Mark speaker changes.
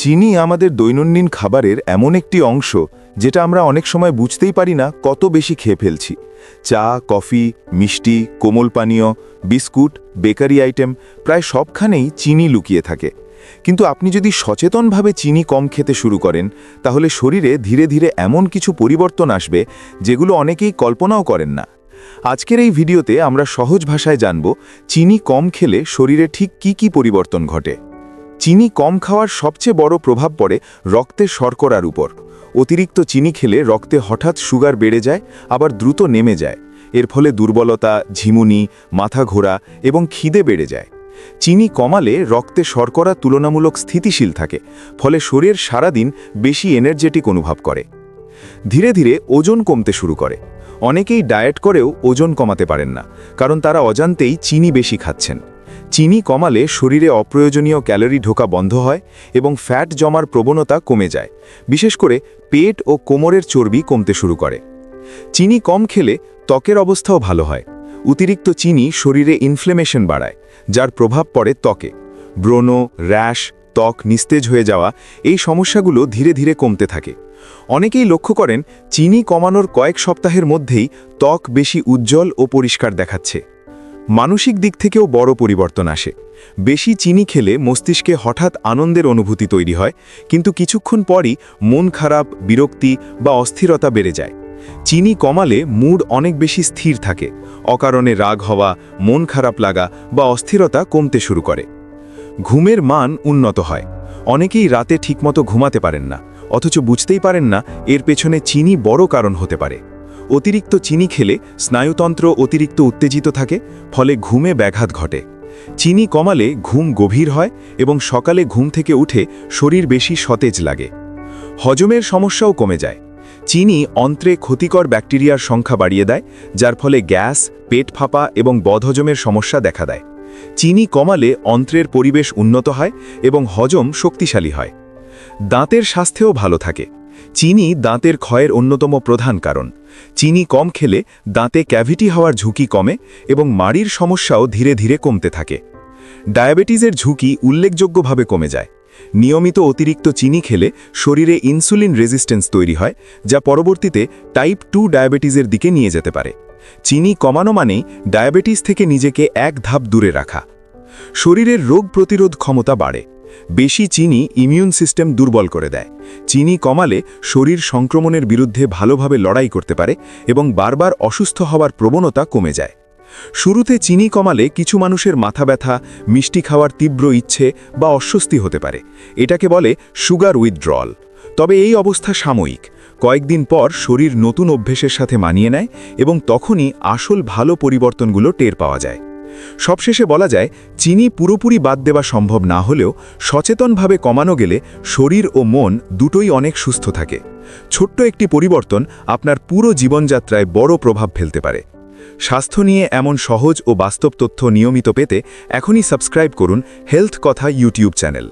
Speaker 1: চিনি আমাদের দৈনন্দিন খাবারের এমন একটি অংশ যেটা আমরা অনেক সময় বুঝতেই পারি না কত বেশি খেয়ে ফেলছি। চা, কফি, মিষ্টি, কোমল পানীয়, বিস্কুট, বেকারি আইটেম প্রায় সবখানেই চিনি লুকিয়ে থাকে। কিন্তু আপনি যদি সচেতনভাবে চিনি কম খেতে শুরু করেন, তাহলে শরীরে ধীরে ধীরে এমন কিছু পরিবর্তন আসবে যেগুলো অনেকেই কল্পনাও করেন না। আজকের এই ভিডিওতে আমরা সহজ ভাষায় জানব, চিনি কম খেলে শরীরে ঠিক কি কি পরিবর্তন ঘটে। চিনি কম খাওয়ার সবচেয়ে বড় প্রভাব পড়ে রক্তে শর্করার উপর। অতিরিক্ত চিনি খেলে রক্তে হঠাৎ সুগার বেড়ে যায়, আবার দ্রুত নেমে যায়। এর ফলে দুর্বলতা, ঝিমুনি, মাথা ঘোরা এবং খিদে বেড়ে যায়। চিনি কমালে রক্তে শর্করা তুলনামূলক স্থিতিশীল থাকে, ফলে শরীর সারাদিন বেশি এনার্জেটিক অনুভব করে। ধীরে ধীরে ওজন কমতে শুরু করে। অনেকেই ডায়েট করেও ওজন কমাতে পারেন না, কারণ তারা অজান্তেই চিনি বেশি খাচ্ছেন। চিনি কমালে শরীরে অপ্রয়োজনীয় ক্যালোরি ঢোকা বন্ধ হয় এবং ফ্যাট জমার প্রবণতা কমে যায়, বিশেষ করে পেট ও কোমরের চর্বি কমতে শুরু করে। চিনি কম খেলে ত্বকের অবস্থাও ভালো হয়। অতিরিক্ত চিনি শরীরে ইনফ্লেমেশন বাড়ায়, যার প্রভাব পড়ে ত্বকে। ব্রণ, র্যাশ, ত্বক নিস্তেজ হয়ে যাওয়া এই সমস্যাগুলো ধীরে ধীরে কমতে থাকে। অনেকেই লক্ষ্য করেন, চিনি কমানোর কয়েক সপ্তাহের মধ্যেই ত্বক বেশি উজ্জ্বল ও পরিষ্কার দেখাচ্ছে। মানসিক দিক থেকেও বড় পরিবর্তন আসে। বেশি চিনি খেলে মস্তিষ্কে হঠাৎ আনন্দের অনুভূতি তৈরি হয়, কিন্তু কিছুক্ষণ পরই মন খারাপ, বিরক্তি বা অস্থিরতা বেড়ে যায়। চিনি কমালে মুড অনেক বেশি স্থির থাকে, অকারণে রাগ হওয়া, মন খারাপ লাগা বা অস্থিরতা কমতে শুরু করে। ঘুমের মান উন্নত হয়। অনেকেই রাতে ঠিকমতো ঘুমাতে পারেন না, অথচ বুঝতেই পারেন না এর পেছনে চিনি বড় কারণ হতে পারে। অতিরিক্ত চিনি খেলে স্নায়ুতন্ত্র অতিরিক্ত উত্তেজিত থাকে, ফলে ঘুমে ব্যাঘাত ঘটে। চিনি কমালে ঘুম গভীর হয় এবং সকালে ঘুম থেকে উঠে শরীর বেশি সতেজ লাগে। হজমের সমস্যাও কমে যায়। চিনি অন্ত্রে ক্ষতিকর ব্যাকটেরিয়ার সংখ্যা বাড়িয়ে দেয়, যার ফলে গ্যাস, পেট ফাঁপা এবং বদহজমের সমস্যা দেখা দেয়। চিনি কমালে অন্ত্রের পরিবেশ উন্নত হয় এবং হজম শক্তিশালী হয়। দাঁতের স্বাস্থ্যও ভালো থাকে। চিনি দাঁতের ক্ষয়ের অন্যতম প্রধান কারণ। চিনি কম খেলে দাঁতে ক্যাভিটি হওয়ার ঝুঁকি কমে এবং মাড়ির সমস্যাও ধীরে ধীরে কমতে থাকে। ডায়াবেটিসের ঝুঁকি উল্লেখযোগ্যভাবে কমে যায়। নিয়মিত অতিরিক্ত চিনি খেলে শরীরে ইনসুলিন রেজিস্ট্যান্স তৈরি হয়, যা পরবর্তীতে টাইপ টু ডায়াবেটিসের দিকে নিয়ে যেতে পারে। চিনি কমানো মানেই ডায়াবেটিস থেকে নিজেকে এক ধাপ দূরে রাখা। শরীরের রোগ প্রতিরোধ ক্ষমতা বাড়ে। বেশি চিনি ইমিউন সিস্টেম দুর্বল করে দেয়। চিনি কমালে শরীর সংক্রমণের বিরুদ্ধে ভালোভাবে লড়াই করতে পারে এবং বারবার অসুস্থ হওয়ার প্রবণতা কমে যায়। শুরুতে চিনি কমালে কিছু মানুষের মাথা ব্যথা, মিষ্টি খাওয়ার তীব্র ইচ্ছে বা অস্বস্তি হতে পারে। এটাকে বলে সুগার উইথড্রল তবে এই অবস্থা সাময়িক। কয়েকদিন পর শরীর নতুন অভ্যেসের সাথে মানিয়ে নেয় এবং তখনই আসল ভালো পরিবর্তনগুলো টের পাওয়া যায়। সবশেষে বলা যায়, চিনি পুরোপুরি বাদ দেওয়া সম্ভব না হলেও সচেতনভাবে কমানো গেলে শরীর ও মন দুটোই অনেক সুস্থ থাকে। ছোট্ট একটি পরিবর্তন আপনার পুরো জীবনযাত্রায় বড় প্রভাব ফেলতে পারে। স্বাস্থ্য নিয়ে এমন সহজ ও বাস্তব তথ্য নিয়মিত পেতে এখনই সাবস্ক্রাইব করুন হেলথ কথা ইউটিউব চ্যানেল।